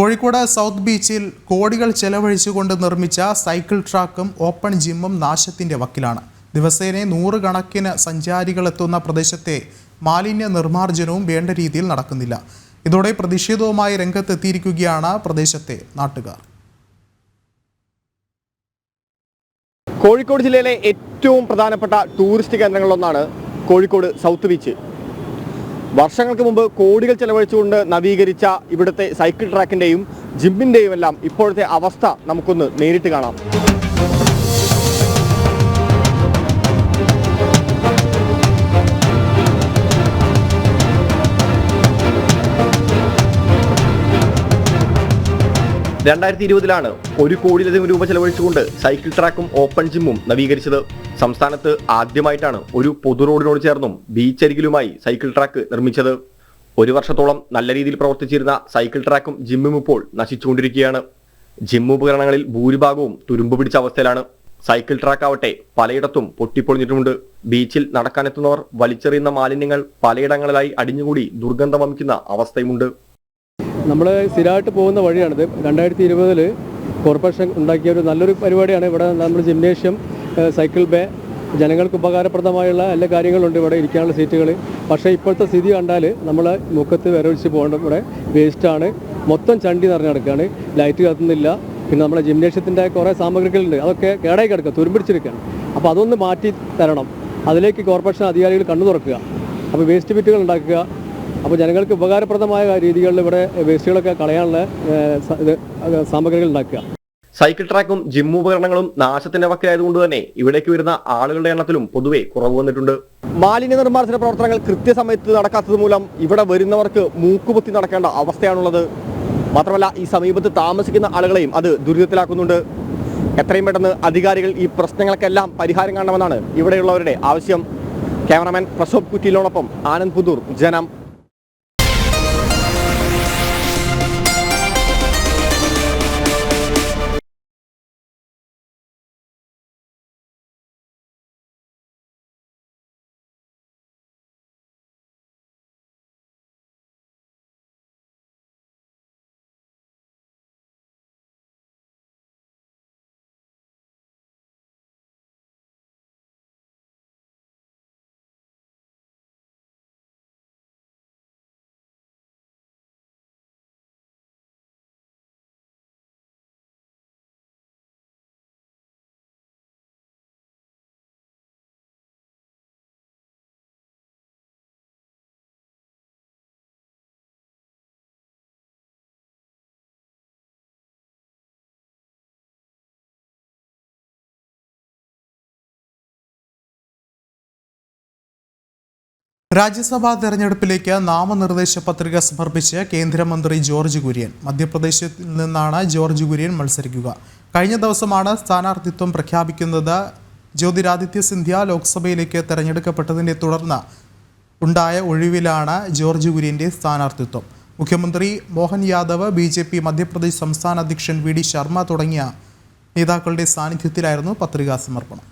Kozhikode south ബീച്ചിൽ കോടികൾ ചെലവഴിച്ചുകൊണ്ട് നിർമ്മിച്ച സൈക്കിൾ ട്രാക്കും ഓപ്പൺ ജിമ്മും നാശത്തിന്റെ വക്കിലാണ്. ദിവസേന നൂറുകണക്കിന് സഞ്ചാരികൾ എത്തുന്ന പ്രദേശത്തെ മാലിന്യ നിർമ്മാർജനവും വേണ്ട രീതിയിൽ നടക്കുന്നില്ല. ഇതോടെ പ്രതിഷേധവുമായി രംഗത്തെത്തിയിരിക്കുകയാണ് പ്രദേശത്തെ നാട്ടുകാർ. കോഴിക്കോട് ജില്ലയിലെ ഏറ്റവും പ്രധാനപ്പെട്ട ടൂറിസ്റ്റ് കേന്ദ്രങ്ങളിലൊന്നാണ് കോഴിക്കോട് സൗത്ത് ബീച്ച്. വർഷങ്ങൾക്ക് മുമ്പ് കോടികൾ ചെലവഴിച്ചുകൊണ്ട് നവീകരിച്ച ഇവിടുത്തെ സൈക്കിൾ ട്രാക്കിന്റെയും ജിമ്മിന്റെയും എല്ലാം ഇപ്പോഴത്തെ അവസ്ഥ നമുക്കൊന്ന് നേരിട്ട് കാണാം. രണ്ടായിരത്തി ഇരുപതിലാണ് ഒരു കോടിയിലധികം രൂപ ചെലവഴിച്ചുകൊണ്ട് സൈക്കിൾ ട്രാക്കും ഓപ്പൺ ജിമ്മും നവീകരിച്ചത്. സംസ്ഥാനത്ത് ആദ്യമായിട്ടാണ് ഒരു പൊതു റോഡിനോട് ചേർന്നും ബീച്ചരികിലുമായി സൈക്കിൾ ട്രാക്ക് നിർമ്മിച്ചത്. ഒരു വർഷത്തോളം നല്ല രീതിയിൽ പ്രവർത്തിച്ചിരുന്ന സൈക്കിൾ ട്രാക്കും ജിമ്മും ഇപ്പോൾ നശിച്ചുകൊണ്ടിരിക്കുകയാണ്. ജിം ഉപകരണങ്ങളിൽ ഭൂരിഭാഗവും തുരുമ്പ് പിടിച്ച അവസ്ഥയിലാണ്. സൈക്കിൾ ട്രാക്ക് ആവട്ടെ പലയിടത്തും പൊട്ടിപ്പൊളിഞ്ഞിട്ടുമുണ്ട്. ബീച്ചിൽ നടക്കാനെത്തുന്നവർ വലിച്ചെറിയുന്ന മാലിന്യങ്ങൾ പലയിടങ്ങളിലായി അടിഞ്ഞുകൂടി ദുർഗന്ധം വമിക്കുന്ന അവസ്ഥയുമുണ്ട്. നമ്മൾ സ്ഥിരമായിട്ട് പോകുന്ന വഴിയാണിത്. രണ്ടായിരത്തി ഇരുപതിൽ കോർപ്പറേഷൻ ഉണ്ടാക്കിയ ഒരു നല്ലൊരു പരിപാടിയാണ്. ഇവിടെ നമ്മൾ ജിംനേഷ്യം സൈക്കിൾ ബേ ജനങ്ങൾക്ക് ഉപകാരപ്രദമായുള്ള എല്ലാ കാര്യങ്ങളുണ്ട് ഇവിടെ ഇരിക്കാനുള്ള സീറ്റുകൾ പക്ഷേ ഇപ്പോഴത്തെ സ്ഥിതി കണ്ടാൽ നമ്മൾ മുഖത്ത് വിരവഴിച്ച് പോകേണ്ട ഇവിടെ വേസ്റ്റാണ് മൊത്തം ചണ്ടി നിറഞ്ഞു കിടക്കുകയാണ് ലൈറ്റ് കത്തുന്നില്ല. പിന്നെ നമ്മുടെ ജിംനേഷ്യത്തിന്റെ കുറേ സാമഗ്രികളുണ്ട്. അതൊക്കെ കേടായി കിടക്കുക തുരുമ്പിടിച്ചിരിക്കുകയാണ്. അപ്പോൾ അതൊന്ന് മാറ്റി തരണം. അതിലേക്ക് കോർപ്പറേഷൻ അധികാരികൾ കണ്ണു തുറക്കുക അപ്പോൾ വേസ്റ്റ് ബിറ്റുകൾ ഉണ്ടാക്കുക. അപ്പോൾ ജനങ്ങൾക്ക് ഉപകാരപ്രദമായ രീതികളിൽ ഇവിടെ വേസ്റ്റുകളൊക്കെ കളയാനുള്ള സാമഗ്രികൾ ഉണ്ടാക്കുക. സൈക്കിൾ ട്രാക്കും ജിം ഉപകരണങ്ങളും നാശത്തിന്റെ വക്കലായതുകൊണ്ട് തന്നെ ഇവിടേക്ക് വരുന്ന ആളുകളുടെ എണ്ണത്തിലും പൊതുവെ കുറവ് വന്നിട്ടുണ്ട്. മാലിന്യ നിർമ്മാർജന പ്രവർത്തനങ്ങൾ കൃത്യസമയത്ത് നടക്കാത്തത് മൂലം ഇവിടെ വരുന്നവർക്ക് മൂക്കുപൊത്തി നടക്കേണ്ട അവസ്ഥയാണുള്ളത്. മാത്രമല്ല ഈ സമീപത്ത് താമസിക്കുന്ന ആളുകളെയും അത് ദുരിതത്തിലാക്കുന്നുണ്ട്. എത്രയും പെട്ടെന്ന് അധികാരികൾ ഈ പ്രശ്നങ്ങൾക്കെല്ലാം പരിഹാരം കാണണമെന്നാണ് ഇവിടെയുള്ളവരുടെ ആവശ്യം. ക്യാമറാമാൻ പ്രസോബ് കുറ്റിയിലോടൊപ്പം ആനന്ദ് പുതൂർ ജനം. രാജ്യസഭാ തെരഞ്ഞെടുപ്പിലേക്ക് നാമനിർദ്ദേശ പത്രിക സമർപ്പിച്ച് കേന്ദ്രമന്ത്രി ജോർജ് കുര്യൻ. മധ്യപ്രദേശിൽ നിന്നാണ് ജോർജ് കുര്യൻ മത്സരിക്കുക. കഴിഞ്ഞ ദിവസമാണ് സ്ഥാനാർത്ഥിത്വം പ്രഖ്യാപിക്കുന്നത് ജ്യോതിരാദിത്യ സിന്ധ്യ ലോക്സഭയിലേക്ക് തെരഞ്ഞെടുക്കപ്പെട്ടതിനെ തുടർന്ന് ഉണ്ടായ ഒഴിവിലാണ് ജോർജ് കുര്യന്റെ സ്ഥാനാർത്ഥിത്വം. മുഖ്യമന്ത്രി Mohan Yadav B J P Madhya Pradesh സംസ്ഥാന അധ്യക്ഷൻ വി ഡി ശർമ്മ തുടങ്ങിയ നേതാക്കളുടെ സാന്നിധ്യത്തിലായിരുന്നു പത്രികാ സമർപ്പണം.